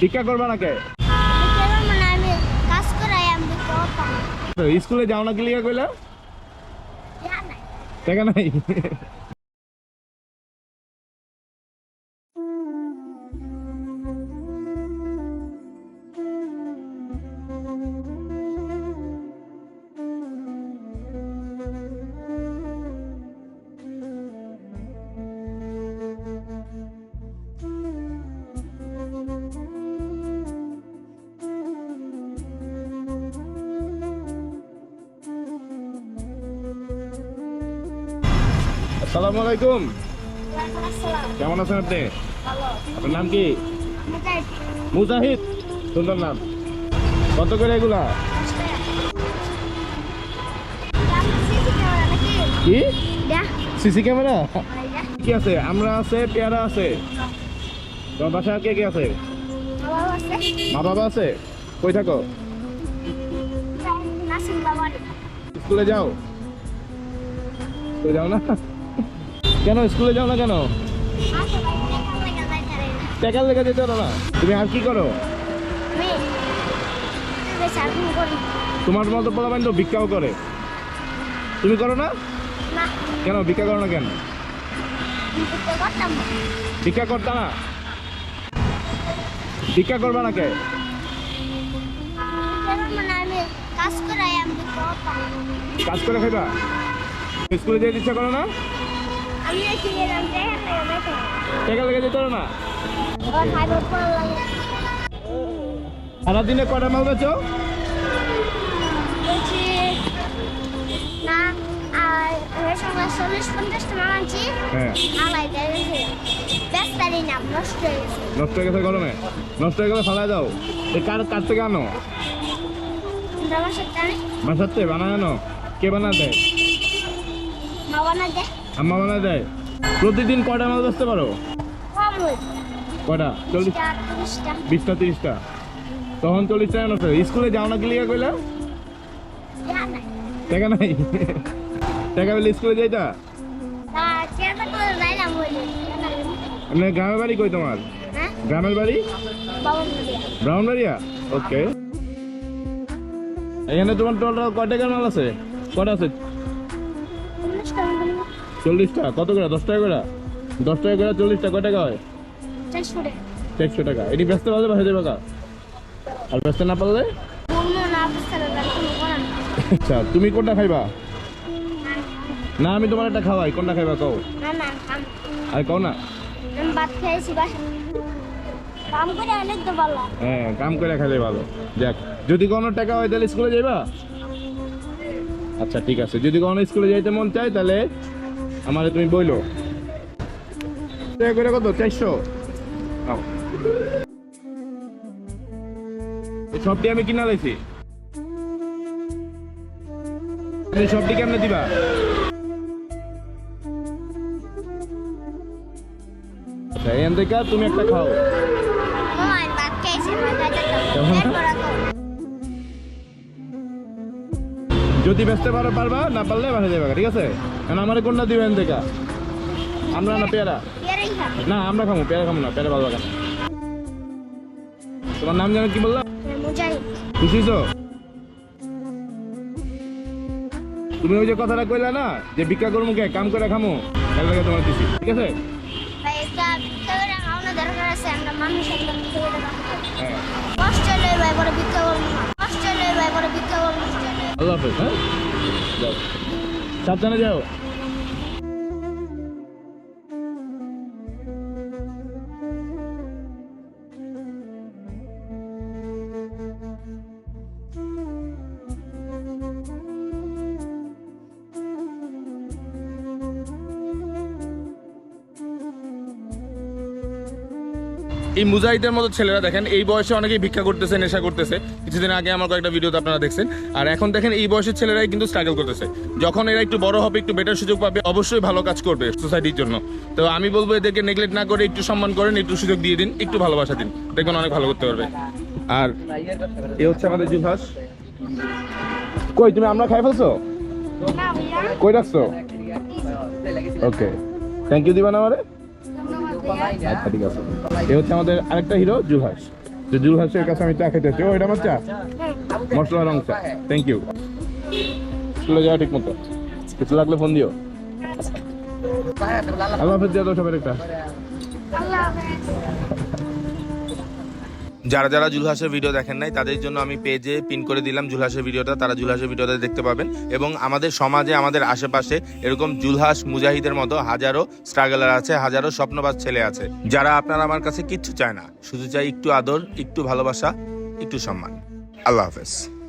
ভিক্ষা করবা না কে কেমন আমি কাজ করাই আমি করতাম তো স্কুলে যাও না কি লিখা কইলা জানাই নাই? আসসালামু আলাইকুম। কেমন আছেন আপনি? আপনার নাম কি? মুজাহিদ। সুন্দর নাম। কত করে এগুলা? কি? CC camera? কি আছে? আমরা আছে পেয়ারা আছে। তোমার বাসায় কে কে আছে? মা বাবা আছে? কই থাকো? স্কুলে যাও? স্কুলে যাও না? কেন, স্কুলে যাও না কেন? টাকার লেগে যেতে পারো না। তুমি আর কি করো? তোমার মতো পোলাবেন তো ভিক্ষাও করে। তুমি করো না? কেন, ভিক্ষা করো না কেন? ভিক্ষা করতা না। ভিক্ষা করবা না কে? করতাম কাজ করে খাইবা? স্কুলে যেতে ইচ্ছা করো না? টাকা লেগে যেতে না ওর খাইব পড়লাম সারাদিনে কটা মাল বেচো হ্যাঁ। নষ্ট হয়ে গেছে। নষ্ট হয়ে গরমে? নষ্ট হয়ে গেলে কার কার থেকে আনো? বাসাতে বানায় আনো। কে বানা দেয়? বাবা না দে আম্মা বানা দেয় প্রতিদিন কয়টা মাল বেচতে পারো? কয়টা? চল্লিশ বিশটা তিরিশটা? তখন চল্লিশ টাকা নষ্ট স্কুলে যাও না লিগা কইলা? টাকা নাই। টাকা পেলে স্কুলে যাইতা? আপনার গ্রামের বাড়ি কই তোমার? হ্যাঁ? গ্রামের বাড়ি? ব্রাউনবাড়িয়া ওকে। এখানে তোমার টোটাল কয় টাকার মাল আছে? কটা আছে? চল্লিশটা। কত করে? দশ টাকা করে? দশ টাকা করে চল্লিশটা। কয় টাকা হয়? চারশো টাকা। এটি ব্যস্ত পারলে বাসা দেবে কা আর ব্যস্ত না পারলে? আচ্ছা তুমি কোনটা খাইবা? না আমি তোমার একটা খাওয়াই। কোনটা খাইবা কও? আর কও না। হ্যাঁ কাম করে খাইলে ভালো। যাক যদি কোনো টাকা হয় তাহলে স্কুলে যাইবা? আচ্ছা ঠিক আছে। যদি কোনো স্কুলে যাইতে মন চায় তাহলে আমারে তুমি বইলো। করে কত? চারশো? সবটি আমি কিনা লাইছি। তুমি সবটি কেমনে দিবা? আচ্ছা এখান থেকে তুমি একটা খাও। যদি বেচতে পারো পারবা না পারলে বাসা যাবে ঠিক আছে? কারণ আমার কোনটা দিবেন দেখা আমরা না পেয়ারা? না আমরা খাব পেয়ারা খাব না পেয়ারা ভালো বাগান তোমার নাম জানো কি বললাম খুশি তো তুমি ওই যে কথাটা কইলা না যে ভিক্ষা করব কে কাম করে খামো তোমার দিছি ঠিক আছে ভাই এটা ভিক্ষা করে খাওয়ানো দরকার আছে আমরা মানুষ একদম ভিক্ষা করে খাব হ্যাঁ কষ্ট হলে ভাই বড় ভিক্ষা করব না কষ্ট হলে ভাই বড় ভিক্ষা করব না আল্লাহ হাফেজ হ্যাঁ সাবধানে যাও এই মুজাহিদের মতো ছেলেরা দেখেন, এই বয়সে অনেকেই ভিক্ষা করতেছে, নেশা করতেছে। কিছুদিন আগে আমার কয়েকটা ভিডিওতে আপনারা দেখছেন। আর এখন দেখেন, এই বয়সের ছেলেরাই কিন্তু স্ট্রাগল করতেছে। যখন এরা একটু বড় হবে, একটু বেটার সুযোগ পাবে, অবশ্যই ভালো কাজ করবে সোসাইটির জন্য। তো আমি বলব, এদেরকে নেগলেক্ট না করে একটু সম্মান করেন, একটু সুযোগ দিয়ে দিন, একটু ভালোবাসা দিন। দেখবেন অনেক ভালো করতে পারবে। আর এ হচ্ছে আমাদের জুলহাস। কই, তুমি আমরা খাই ফেলছো? কই রাখছো? ওকে থ্যাংক ইউ দিবা আমারে। আচ্ছা ঠিক আছে। এ হচ্ছে আমাদের আরেকটা হিরো জুলহাস। যে জুলহাসের কাছে আমি চা খেতে আছি ও এটা আমার চা। মশলা রং চা। থ্যাংক ইউ চলে যাওয়া ঠিক মতো। কিছু লাগলে ফোন দিও। আল্লাহ হাফিজ দিয়া দাও সবার একটা। আল্লাহ হাফেজ। যারা যারা জুলহাসের ভিডিও দেখেন নাই, তাদের জন্য আমি পেজে পিন করে দিলাম জুলহাসের ভিডিওটা তারা জুলহাসের ভিডিওটা দেখতে পাবেন। এবং আমাদের সমাজে, আমাদের আশেপাশে এরকম জুলহাস মুজাহিদের মতো হাজারো স্ট্রাগলার আছে, হাজারো স্বপ্নবাজ ছেলে আছে। যারা আপনারা আমার কাছে কিচ্ছু চায় না। শুধু চাই একটু আদর, একটু ভালোবাসা, একটু সম্মান। আল্লাহ হাফেজ।